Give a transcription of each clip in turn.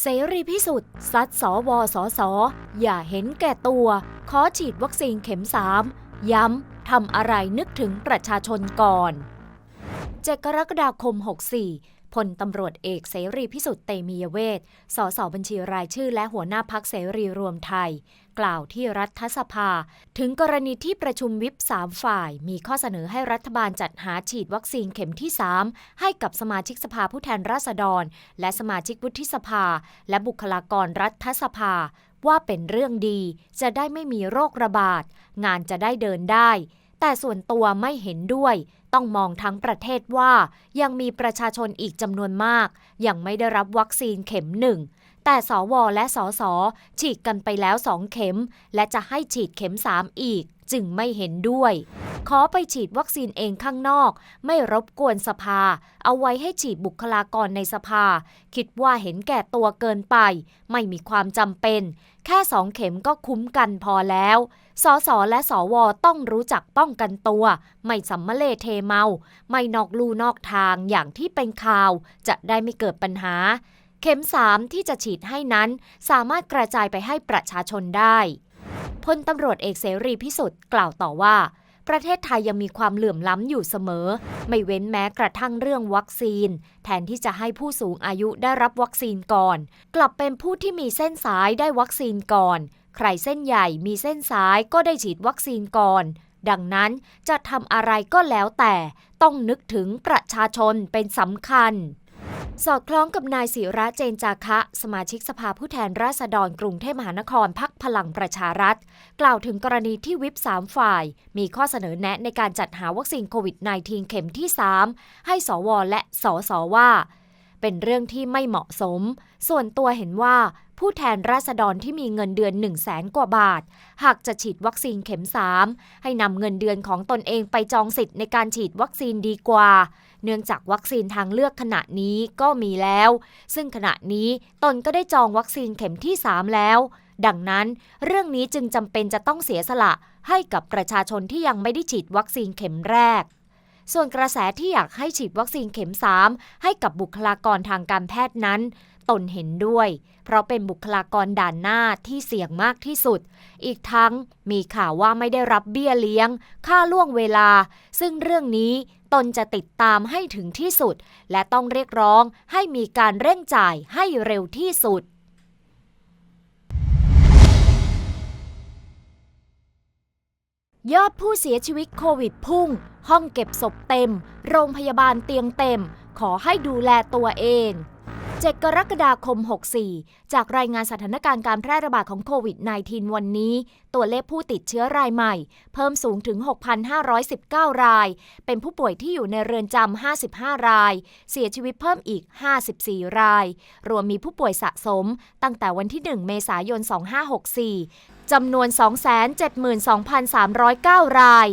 เสรีพิสุทธิ์ซัดสวสสอย่าเห็นแก่ตัว ขอฉีดวัคซีนเข็มสามย้ำทำอะไรนึกถึงประชาชนก่อน 7 กรกฎาคม 64พลตำรวจเอกเสรีพิสุทธิ์เตมียเวทสสบัญชีรายชื่อและหัวหน้าพักเสรีรวมไทย กล่าวที่รัฐสภา ถึงกรณีที่ประชุมวิปสามฝ่าย มีข้อเสนอให้รัฐบาลจัดหาฉีดวัคซีนเข็มที่ 3 ให้กับสมาชิกสภาผู้แทนราษฎร และสมาชิกวุฒิสภา และบุคลากรรัฐสภา ว่าเป็นเรื่องดี จะได้ไม่มีโรคระบาด งานจะได้เดินได้ แต่ส่วนตัวไม่เห็นด้วย ต้องมองทั้งประเทศว่า ยังมีประชาชนอีกจำนวนมาก ยังไม่ได้รับวัคซีนเข็มหนึ่ง แต่สวและสสฉีดกันไปแล้วสองเข็ม และจะให้ฉีดเข็มสามอีก จึงไม่เห็นด้วย ขอไปฉีดวัคซีนเองข้างนอก ไม่รบกวนสภา เอาไว้ให้ฉีดบุคลากรในสภา คิดว่าเห็นแก่ตัวเกินไป ไม่มีความจำเป็น แค่สองเข็มก็คุ้มกันพอแล้วสสและสวต้องรู้จักป้องกันตัว ไม่สัมมเลเทเมา ไม่นอกลู่นอกทางอย่างที่เป็นข่าว จะได้ไม่เกิดปัญหา เข็มสามที่จะฉีดให้นั้น สามารถกระจายไปให้ประชาชนได้พลตำรวจเอกเสรีพิสุทธิ์กล่าวต่อว่า ประเทศไทยยังมีความเหลื่อมล้ำอยู่เสมอ ไม่เว้นแม้กระทั่งเรื่องวัคซีน แทนที่จะให้ผู้สูงอายุได้รับวัคซีนก่อน กลับเป็นผู้ที่มีเส้นสายได้วัคซีนก่อน ใครเส้นใหญ่มีเส้นสายก็ได้ฉีดวัคซีนก่อน ดังนั้นจะทำอะไรก็แล้วแต่ ต้องนึกถึงประชาชนเป็นสำคัญ สอดคล้องกับนายศิระเจนจาคะ สมาชิกสภาผู้แทนราษฎรกรุงเทพมหานครพักพลังประชารัฐ กล่าวถึงกรณีที่วิปสามฝ่าย มีข้อเสนอแนะในการจัดหาวัคซีนโควิด -19 เข็มที่ 3 ให้สวและสสว่า เป็นเรื่องที่ไม่เหมาะสม ส่วนตัวเห็นว่า ผู้แทนราษฎรที่มีเงินเดือน1 0 0 0 0แสนกว่าบาท หากจะฉีดวัคซีนเข็ม 3 ให้นำเงินเดือนของตนเองไปจองสิทธิ์ในการฉีดวัคซีนดีกว่า เนื่องจากวัคซีนทางเลือกขณะนี้ก็มีแล้ว ซึ่งขณะนี้ตนก็ได้จองวัคซีนเข็มที่ 3 แล้ว ดังนั้น เรื่องนี้จึงจำเป็นจะต้องเสียสละให้กับประชาชนที่ยังไม่ได้ฉีดวัคซีนเข็มแรกส่วนกระแสที่อยากให้ฉีดวัคซีนเข็ม 3 ให้กับบุคลากรทางการแพทย์นั้น ตนเห็นด้วย เพราะเป็นบุคลากรด่านหน้าที่เสี่ยงมากที่สุด อีกทั้งมีข่าวว่าไม่ได้รับเบี้ยเลี้ยง ค่าล่วงเวลา ซึ่งเรื่องนี้ ตนจะติดตามให้ถึงที่สุด และต้องเรียกร้องให้มีการเร่งจ่ายให้เร็วที่สุดยอดผู้เสียชีวิตโควิดพุ่ง ห้องเก็บศพเต็ม โรงพยาบาลเตียงเต็ม ขอให้ดูแลตัวเอง 7 กรกฎาคม 64 จากรายงานสถานการณ์การแพร่ระบาดของโควิด -19 วันนี้ ตัวเลขผู้ติดเชื้อรายใหม่ เพิ่มสูงถึง 6,519 ราย เป็นผู้ป่วยที่อยู่ในเรือนจำ 55 ราย เสียชีวิตเพิ่มอีก 54 ราย รวมมีผู้ป่วยสะสมตั้งแต่วันที่ 1 เมษายน 2564 จำนวน 272,309 ราย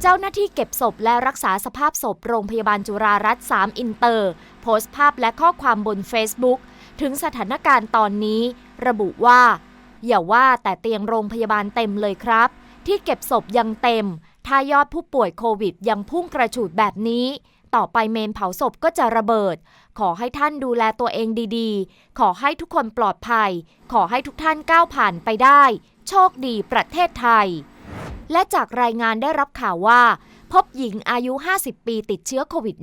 เจ้าหน้าที่เก็บศพและรักษาสภาพศพโรงพยาบาลจุฬารัตน์3อินเตอร์ โพสต์ภาพและข้อความบน Facebook ถึงสถานการณ์ตอนนี้ ระบุว่า อย่าว่าแต่เตียงโรงพยาบาลเต็มเลยครับ ที่เก็บศพยังเต็ม ถ้ายอดผู้ป่วยโควิดยังพุ่งกระฉูดแบบนี้ ต่อไปเมนเผาศพก็จะระเบิด ขอให้ท่านดูแลตัวเองดีๆ ขอให้ทุกคนปลอดภัย ขอให้ทุกท่านก้าวผ่านไปได้ โชคดีประเทศไทย และจากรายงานได้รับข่าวว่า พบหญิงอายุ 50 ปีติดเชื้อโควิด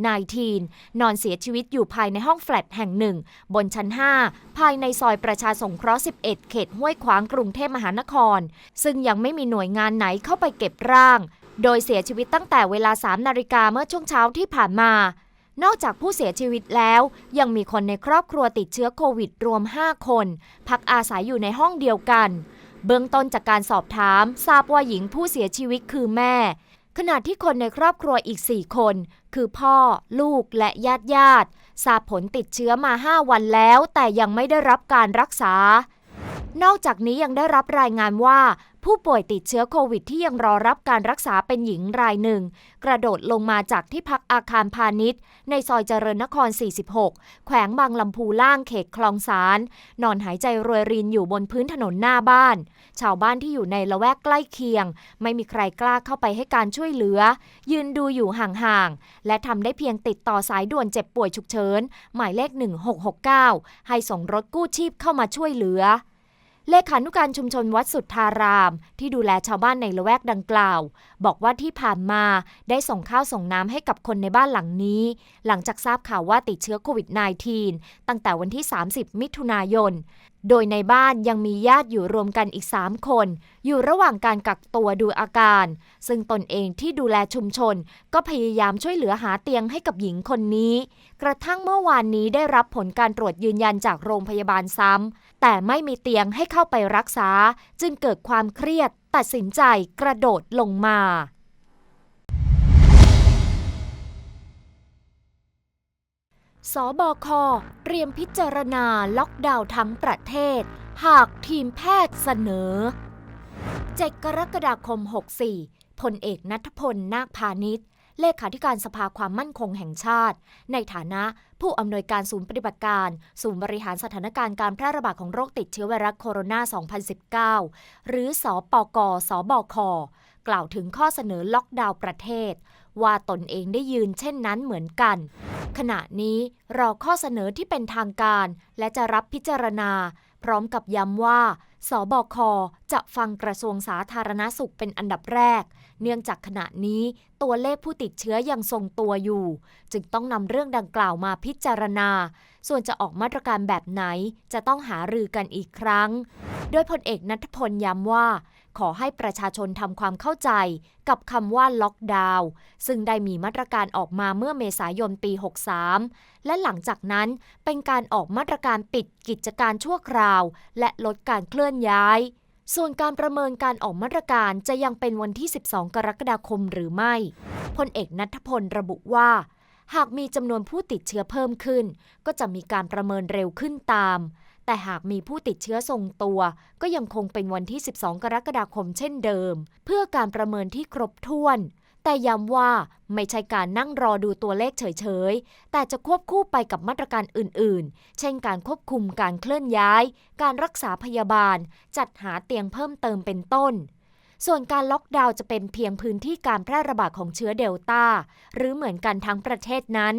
-19 นอนเสียชีวิตอยู่ภายในห้องแฟลตแห่งหนึ่ง บนชั้น 5 ภายในซอยประชาสงเคราะห์ 11 เขตห้วยขวางกรุงเทพมหานคร ซึ่งยังไม่มีหน่วยงานไหนเข้าไปเก็บร่าง โดยเสียชีวิตตั้งแต่เวลา 3 นาฬิกาเมื่อช่วงเช้าที่ผ่านมา นอกจากผู้เสียชีวิตแล้ว ยังมีคนในครอบครัวติดเชื้อโควิดรวม 5 คน พักอาศัยอยู่ในห้องเดียวกัน เบื้องต้นจากการสอบถาม ทราบว่าหญิงผู้เสียชีวิตคือแม่ ขณะที่คนในครอบครัวอีก 4 คน คือพ่อ ลูกและญาติญาติทราบผลติดเชื้อมา 5 วันแล้ว แต่ยังไม่ได้รับการรักษา นอกจากนี้ยังได้รับรายงานว่า ผู้ป่วยติดเชื้อโควิดที่ยังรอรับการรักษาเป็นหญิงรายหนึ่ง กระโดดลงมาจากที่พักอาคารพาณิชย์ ในซอยเจริญนคร 46 แขวงบางลำพูล่างเขตคลองสารนอนหายใจรวยรินอยู่บนพื้นถนนหน้าบ้าน ชาวบ้านที่อยู่ในละแวกใกล้เคียง ไม่มีใครกล้าเข้าไปให้การช่วยเหลือ ยืนดูอยู่ห่างๆและทำได้เพียงติดต่อสายด่วนเจ็บป่วยฉุกเฉินหมายเลข 1669 ให้ส่งรถกู้ชีพเข้ามาช่วยเหลือ เลขานุการชุมชนวัดสุทธาราม ที่ดูแลชาวบ้านในละแวกดังกล่าว บอกว่าที่ผ่านมาได้ส่งข้าวส่งน้ำให้กับคนในบ้านหลังนี้ หลังจากทราบข่าวว่าติดเชื้อโควิด -19 ตั้งแต่วันที่ 30 มิถุนายนโดยในบ้านยังมีญาติอยู่รวมกันอีก 3 คน อยู่ระหว่างการกักตัวดูอาการ ซึ่งตนเองที่ดูแลชุมชน ก็พยายามช่วยเหลือหาเตียงให้กับหญิงคนนี้ กระทั่งเมื่อวานนี้ได้รับผลการตรวจยืนยันจากโรงพยาบาลซ้ำ แต่ไม่มีเตียงให้เข้าไปรักษา จึงเกิดความเครียด ตัดสินใจกระโดดลงมา สบค เตรียมพิจารณาล็อกดาวน์ทั้งประเทศ หากทีมแพทย์เสนอ 7 กรกฎาคม 64พลเอกนัทพล นาคพาณิชย์เลขาธิการสภาความมั่นคงแห่งชาติ ในฐานะผู้อำนวยการศูนย์ปฏิบัติการ ศูนย์บริหารสถานการณ์การแพร่ระบาดของโรคติดเชื้อไวรัสโคโรนา 2019 หรือสอปกสบค กล่าวถึงข้อเสนอล็อกดาวน์ประเทศ ว่าตนเองได้ยืนเช่นนั้นเหมือนกัน ขณะนี้รอข้อเสนอที่เป็นทางการ และจะรับพิจารณา พร้อมกับย้ำว่าสบคจะฟังกระทรวงสาธารณสุขเป็นอันดับแรก เนื่องจากขณะนี้ตัวเลขผู้ติดเชื้อยังทรงตัวอยู่ จึงต้องนำเรื่องดังกล่าวมาพิจารณา ส่วนจะออกมาตรการแบบไหนจะต้องหารือกันอีกครั้ง โดยพลเอกนัทพลย้ำว่า ขอให้ประชาชนทำความเข้าใจกับคำว่าล็อกดาวน์ซึ่งได้มีมาตรการออกมาเมื่อเมษายนปี 63 และหลังจากนั้นเป็นการออกมาตรการปิดกิจการชั่วคราว และลดการเคลื่อนย้าย ส่วนการประเมินการออกมาตรการจะยังเป็นวันที่ 12 กรกฎาคมหรือไม่พลเอกนัทพลระบุว่าหากมีจำนวนผู้ติดเชื้อเพิ่มขึ้น ก็จะมีการประเมินเร็วขึ้นตาม แต่หากมีผู้ติดเชื้อทรงตัว ก็ยังคงเป็นวันที่ 12 กรกฎาคมเช่นเดิม เพื่อการประเมินที่ครบถ้วน แต่ย้ำว่าไม่ใช่การนั่งรอดูตัวเลขเฉยๆ แต่จะควบคู่ไปกับมาตรการอื่นๆ เช่นการควบคุมการเคลื่อนย้าย การรักษาพยาบาล จัดหาเตียงเพิ่มเติมเป็นต้นส่วนการล็อกดาวน์จะเป็นเพียงพื้นที่การแพร่ระบาดของเชื้อเดลต้า หรือเหมือนกันทั้งประเทศนั้น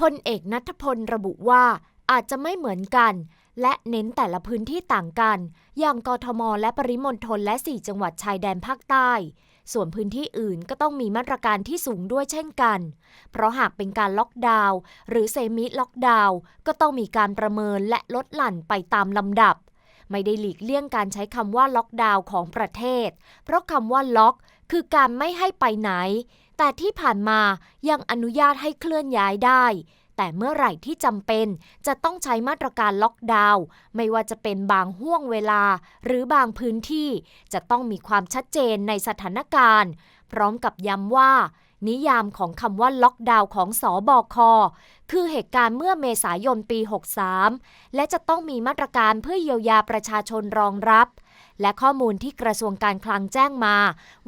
พลเอกนัทพลระบุว่าอาจจะไม่เหมือนกัน และเน้นแต่ละพื้นที่ต่างกัน อย่างกทม และปริมณฑลและ 4 จังหวัดชายแดนภาคใต้ ส่วนพื้นที่อื่นก็ต้องมีมาตรการที่สูงด้วยเช่นกัน เพราะหากเป็นการล็อกดาวน์หรือเซมิล็อกดาวน์ก็ต้องมีการประเมินและลดหลั่นไปตามลำดับ ไม่ได้หลีกเลี่ยงการใช้คำว่าล็อกดาวน์ของประเทศ เพราะคำว่าล็อก คือการไม่ให้ไปไหน แต่ที่ผ่านมายังอนุญาตให้เคลื่อนย้ายได้ แต่เมื่อไหร่ที่จำเป็นจะต้องใช้มาตรการล็อกดาวน์ไม่ว่าจะเป็นบางห่วงเวลา หรือบางพื้นที่ จะต้องมีความชัดเจนในสถานการณ์ พร้อมกับย้ำว่า นิยามของคำว่าล็อกดาวน์ของสอบอคคือเหตุการณ์เมื่อเมษายนปี 63 และจะต้องมีมาตรการเพื่อเยียวยาประชาชนรองรับ และข้อมูลที่กระทรวงการคลังแจ้งมา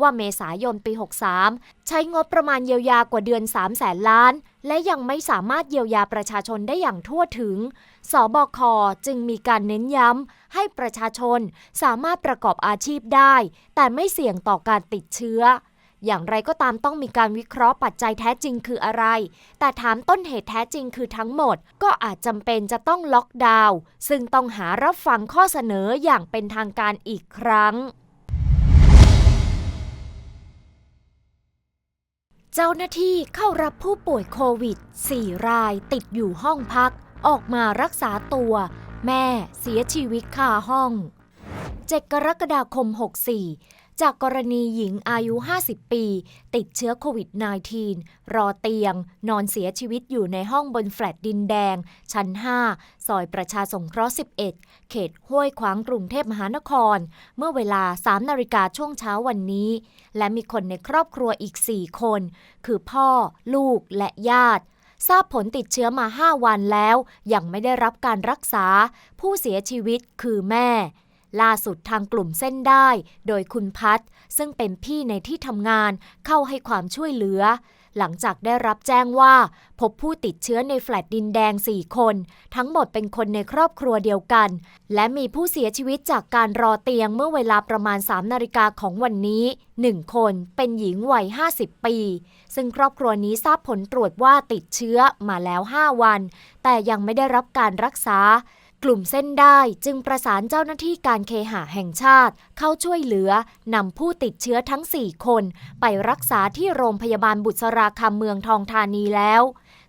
ว่าเมษายนปี 63 ใช้งบประมาณเยียวยากว่าเดือน3แสนล้าน และยังไม่สามารถเยียวยาประชาชนได้อย่างทั่วถึง สบคจึงมีการเน้นย้ำให้ประชาชนสามารถประกอบอาชีพได้ แต่ไม่เสี่ยงต่อการติดเชื้อ อย่างไรก็ตามต้องมีการวิเคราะห์ปัจจัยแท้จริงคืออะไร แต่ถามต้นเหตุแท้จริงคือทั้งหมด ก็อาจจำเป็นจะต้องล็อกดาวน์ซึ่งต้องหารับฟังข้อเสนออย่างเป็นทางการอีกครั้งเจ้าหน้าที่เข้ารับผู้ป่วยโควิด 4 รายติดอยู่ห้องพัก ออกมารักษาตัว แม่เสียชีวิตคาห้อง 7 กรกฎาคม 64 จากกรณีหญิงอายุ 50 ปี ติดเชื้อโควิด -19 รอเตียง นอนเสียชีวิตอยู่ในห้องบนแฟลตดินแดง ชั้น 5 ซอยประชาสงเคราะห์ 11 เขตห้วยขวางกรุงเทพมหานคร เมื่อเวลา 3 นาฬิกาช่วงเช้าวันนี้ และมีคนในครอบครัวอีก 4 คน คือพ่อ ลูกและญาติทราบผลติดเชื้อมา 5 วันแล้ว ยังไม่ได้รับการรักษา ผู้เสียชีวิตคือแม่ ล่าสุดทางกลุ่มเส้นได้ โดยคุณพัฒน์ซึ่งเป็นพี่ในที่ทำงานเข้าให้ความช่วยเหลือ หลังจากได้รับแจ้งว่า พบผู้ติดเชื้อในแฟลตดินแดง 4 คน ทั้งหมดเป็นคนในครอบครัวเดียวกัน และมีผู้เสียชีวิตจากการรอเตียงเมื่อเวลาประมาณ 3 นาฬิกาของวันนี้ 1 คนเป็นหญิงวัย 50 ปี ซึ่งครอบครัวนี้ทราบผลตรวจว่าติดเชื้อมาแล้ว 5 วัน แต่ยังไม่ได้รับการรักษา กลุ่มเส้นได้จึงประสานเจ้าหน้าที่การเคหะแห่งชาติ เข้าช่วยเหลือนำผู้ติดเชื้อทั้ง 4 คน ไปรักษาที่โรงพยาบาลบุษราคำเมืองทองธานีแล้ว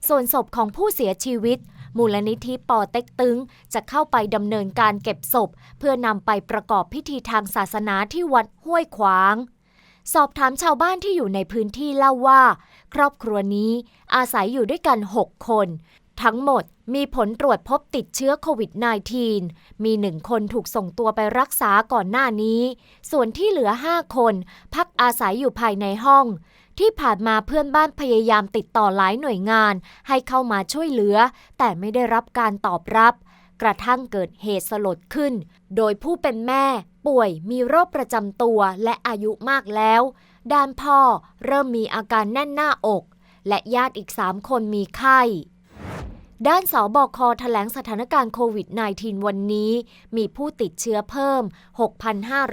ส่วนศพของผู้เสียชีวิต มูลนิธิปอเต็กตึง จะเข้าไปดำเนินการเก็บศพ เพื่อนำไปประกอบพิธีทางศาสนาที่วัดห้วยขวางสอบถามชาวบ้านที่อยู่ในพื้นที่เล่าว่า ครอบครัวนี้อาศัยอยู่ด้วยกัน 6 คน ทั้งหมดมีผลตรวจพบติดเชื้อโควิด -19 มีหนึ่งคนถูกส่งตัวไปรักษาก่อนหน้านี้ ส่วนที่เหลือ 5 คน พักอาศัยอยู่ภายในห้อง ที่ผ่านมาเพื่อนบ้านพยายามติดต่อหลายหน่วยงาน ให้เข้ามาช่วยเหลือ แต่ไม่ได้รับการตอบรับ กระทั่งเกิดเหตุสลดขึ้น โดยผู้เป็นแม่ ป่วยมีโรคประจำตัวและอายุมากแล้ว ด้านพ่อเริ่มมีอาการแน่นหน้าอก และญาติอีก3คนมีไข้ ด้านสบคแถลงสถานการณ์โควิด -19 วันนี้ มีผู้ติดเชื้อเพิ่ม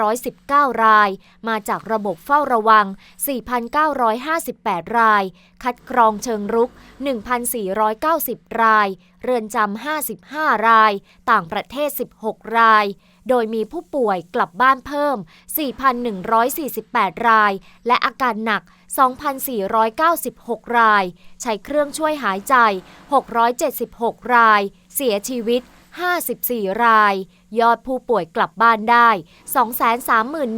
6,519 ราย มาจากระบบเฝ้าระวัง 4,958 ราย คัดกรองเชิงรุก 1,490 ราย เรือนจำ 55 ราย ต่างประเทศ 16 ราย โดยมีผู้ป่วยกลับบ้านเพิ่ม 4,148 ราย และอาการหนัก 2,496 ราย ใช้เครื่องช่วยหายใจ 676 ราย เสียชีวิต 54 ราย ยอดผู้ป่วยกลับบ้านได้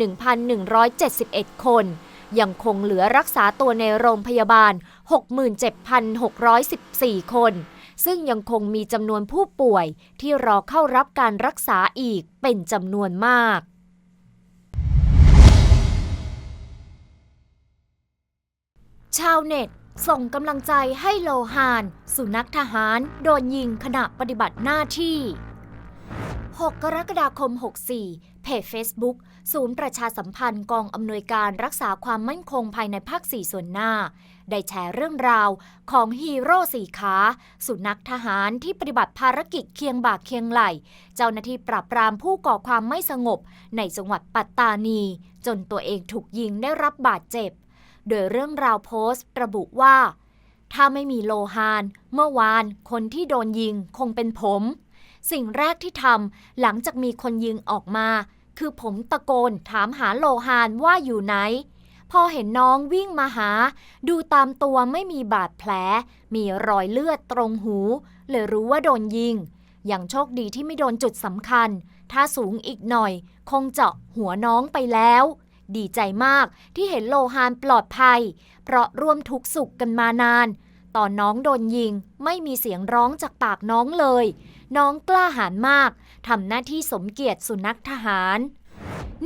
231,171 คน ยังคงเหลือรักษาตัวในโรงพยาบาล 67,614 คน ซึ่งยังคงมีจำนวนผู้ป่วยที่รอเข้ารับการรักษาอีกเป็นจำนวนมากชาวเน็ตส่งกำลังใจให้โลฮาน สุนัขทหารโดนยิงขณะปฏิบัติหน้าที่ 6 กรกฎาคม 64 เพจ Facebook ศูนย์ประชาสัมพันธ์กองอำนวยการรักษาความมั่นคงภายในภาค 4 ส่วนหน้า ได้แชร์เรื่องราวของฮีโร่สี่ขา สุนัขทหารที่ปฏิบัติภารกิจเคียงบ่าเคียงไหล เจ้าหน้าที่ปราบปรามผู้ก่อความไม่สงบ ในจังหวัดปัตตานี จนตัวเองถูกยิงได้รับบาดเจ็บ โดยเรื่องราวโพสต์ระบุว่า ถ้าไม่มีโลฮาน เมื่อวานคนที่โดนยิงคงเป็นผมสิ่งแรกที่ทำหลังจากมีคนยิงออกมา คือผมตะโกนถามหาโลฮานว่าอยู่ไหน พอเห็นน้องวิ่งมาหา ดูตามตัวไม่มีบาดแผล มีรอยเลือดตรงหู เลยรู้ว่าโดนยิง อย่างโชคดีที่ไม่โดนจุดสำคัญ ถ้าสูงอีกหน่อย คงเจาะหัวน้องไปแล้ว ดีใจมากที่เห็นโลฮานปลอดภัย เพราะร่วมทุกข์สุขกันมานานตอนน้องโดนยิงไม่มีเสียงร้องจากปากน้องเลย น้องกล้าหาญมาก ทำหน้าที่สมเกียรติสุนัขทหาร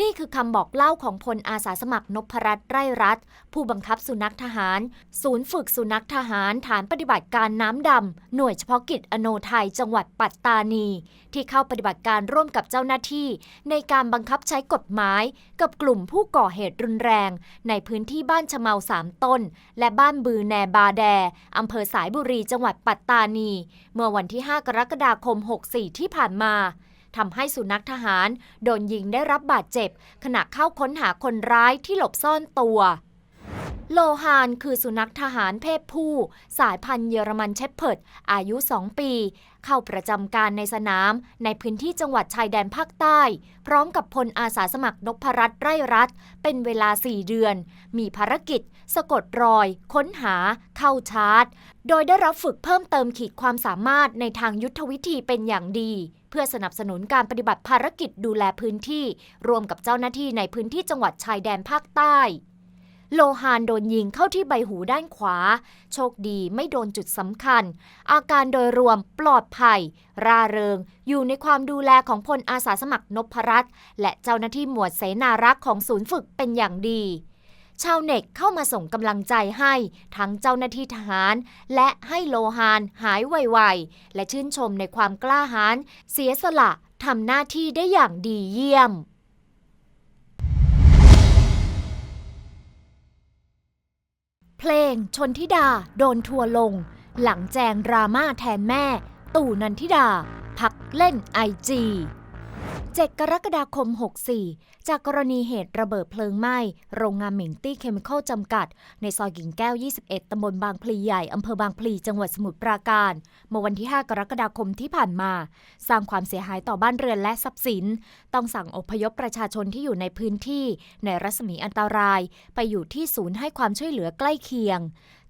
นี่คือคำบอกเล่าของพลอาสาสมัครนพรัตน์ไร่รัฐผู้บังคับสุนัขทหาร ศูนย์ฝึกสุนัขทหารฐานปฏิบัติการน้ำดำ หน่วยเฉพาะกิจอโนไทยจังหวัดปัตตานี ที่เข้าปฏิบัติการร่วมกับเจ้าหน้าที่ ในการบังคับใช้กฎหมาย กับกลุ่มผู้ก่อเหตุรุนแรง ในพื้นที่บ้านชะเมาสามต้น และบ้านบือแนบาแดอำเภอสายบุรีจังหวัดปัตตานี เมื่อวันที่ 5 กรกฎาคม 64 ที่ผ่านมา ทำให้สุนัขทหารโดนยิงได้รับบาดเจ็บ ขณะเข้าค้นหาคนร้ายที่หลบซ่อนตัว โลฮานคือสุนัขทหารเพศผู้ สายพันธุ์เยอรมันเชพเพิร์ดอายุ 2 ปี เข้าประจำการในสนาม ในพื้นที่จังหวัดชายแดนภาคใต้ พร้อมกับพลอาสาสมัครนพรัตน์ไร่รัฐเป็นเวลา 4 เดือน มีภารกิจ สะกดรอย ค้นหา เข้าชาร์จ โดยได้รับฝึกเพิ่มเติมขีดความสามารถในทางยุทธวิธีเป็นอย่างดี เพื่อสนับสนุนการปฏิบัติภารกิจดูแลพื้นที่ รวมกับเจ้าหน้าที่ในพื้นที่จังหวัดชายแดนภาคใต้ โลฮานโดนยิงเข้าที่ใบหูด้านขวา โชคดีไม่โดนจุดสำคัญ อาการโดยรวมปลอดภัย ร่าเริง อยู่ในความดูแลของพลอาสาสมัครนพรัตน์และเจ้าหน้าที่หมวดเสนารักษ์ของศูนย์ฝึกเป็นอย่างดี ชาวเน็ตเข้ามาส่งกำลังใจให้ ทั้งเจ้าหน้าที่ทหาร และให้โลฮานหายไวๆ และชื่นชมในความกล้าหาญเสียสละทำหน้าที่ได้อย่างดีเยี่ยม เพลงชนทิดาโดนทัวลง หลังแจงดราม่าแทนแม่ ตู่นันทิดา พักเล่นไอจี 7 กรกฎาคม 64 จากกรณีเหตุระเบิดเพลิงไหม้ โรงงานหมิงตี้เคมีคอลจำกัด ในซอยกิ่งแก้ว 21 ตำบลบางพลีใหญ่ อำเภอบางพลี จังหวัดสมุทรปราการ เมื่อวันที่ 5 กรกฎาคมที่ผ่านมา สร้างความเสียหายต่อบ้านเรือนและทรัพย์สิน ต้องสั่งอพยพประชาชนที่อยู่ในพื้นที่ ในรัศมีอันตราย ไปอยู่ที่ศูนย์ให้ความช่วยเหลือใกล้เคียง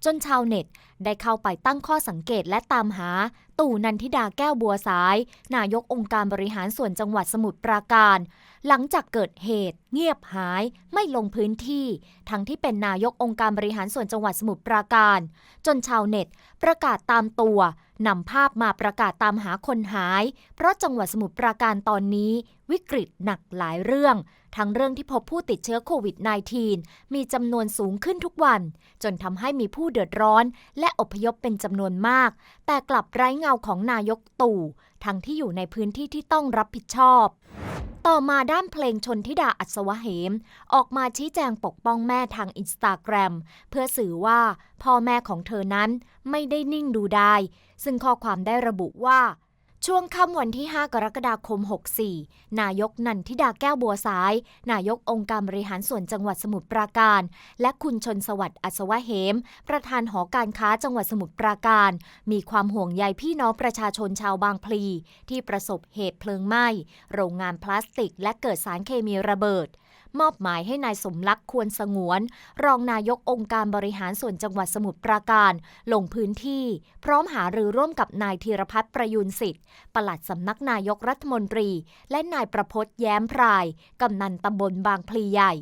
จนชาวเน็ต ได้เข้าไปตั้งข้อสังเกตและตามหา ตู่นันทิดาแก้วบัวสาย นายกองค์การบริหารส่วนจังหวัดสมุทรปราการ หลังจากเกิดเหตุ เงียบหายไม่ลงพื้นที่ ทั้งที่เป็นนายกองค์การบริหารส่วนจังหวัดสมุทรปราการ จนชาวเน็ต ประกาศตามตัวนำภาพมาประกาศตามหาคนหาย เพราะจังหวัดสมุทรปราการตอนนี้ วิกฤตหนักหลายเรื่อง ทั้งเรื่องที่พบผู้ติดเชื้อโควิด -19 มีจำนวนสูงขึ้นทุกวัน จนทำให้มีผู้เดือดร้อน และอพยพเป็นจำนวนมาก แต่กลับไร้เงาของนายกตู่ ทั้งที่อยู่ในพื้นที่ที่ต้องรับผิดชอบ ต่อมาด้านเพลงชนทิดาอัศวะเหม ออกมาชี้แจงปกป้องแม่ทางอินสตาแกรมเพื่อสื่อว่าพ่อแม่ของเธอนั้นไม่ได้นิ่งดูได้ซึ่งข้อความได้ระบุว่า ช่วงค่ำวันที่ 5 กรกฎาคม 64 นายกนันทิดาแก้วบัวสาย นายกองค์การบริหารส่วนจังหวัดสมุทรปราการ และคุณชนสวัสดิ์อัศวะเหม ประธานหอการค้าจังหวัดสมุทรปราการ มีความห่วงใยพี่น้องประชาชนชาวบางพลี ที่ประสบเหตุเพลิงไหม้ โรงงานพลาสติก และเกิดสารเคมีระเบิด มอบหมายให้นายสมรักควรสงวน รองนายกองค์การบริหารส่วนจังหวัดสมุทรปราการ ลงพื้นที่ พร้อมหารือร่วมกับนายธีรพัฒน์ประยุนสิทธิ์ปลัดสำนักนายกรัฐมนตรี และนายประพศ์แย้มพราย กำนันตำบลบางพลีใหญ่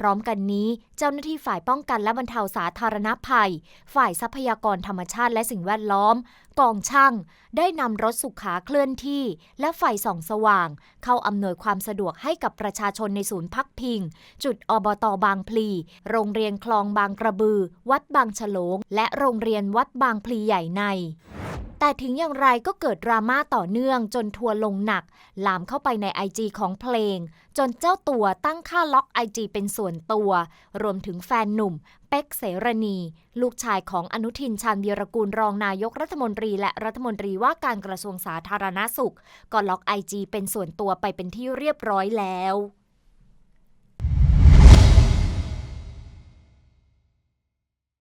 พร้อมกันนี้เจ้าหน้าที่ฝ่ายป้องกันและบรรเทาสาธารณภัย ฝ่ายทรัพยากรธรรมชาติและสิ่งแวดล้อม กองช่างได้นำรถสุขาเคลื่อนที่ และไฟส่องสว่าง เข้าอำนวยความสะดวกให้กับประชาชนในศูนย์พักพิง จุดอบตบางพลี โรงเรียนคลองบางกระบือ วัดบางฉลง และโรงเรียนวัดบางพลีใหญ่ใน แต่ถึงอย่างไรก็เกิดดราม่าต่อเนื่องจนทัวร์ลงหนัก ลามเข้าไปในไอจีของเพลง จนเจ้าตัวตั้งค่าล็อกไอจีเป็นส่วนตัว รวมถึงแฟนหนุ่ม เป็กเสรณี ลูกชายของอนุทินชาญวีรกูลรองนายกรัฐมนตรีและรัฐมนตรีว่าการกระทรวงสาธารณสุข ก็ล็อกไอจีเป็นส่วนตัวไปเป็นที่เรียบร้อยแล้ว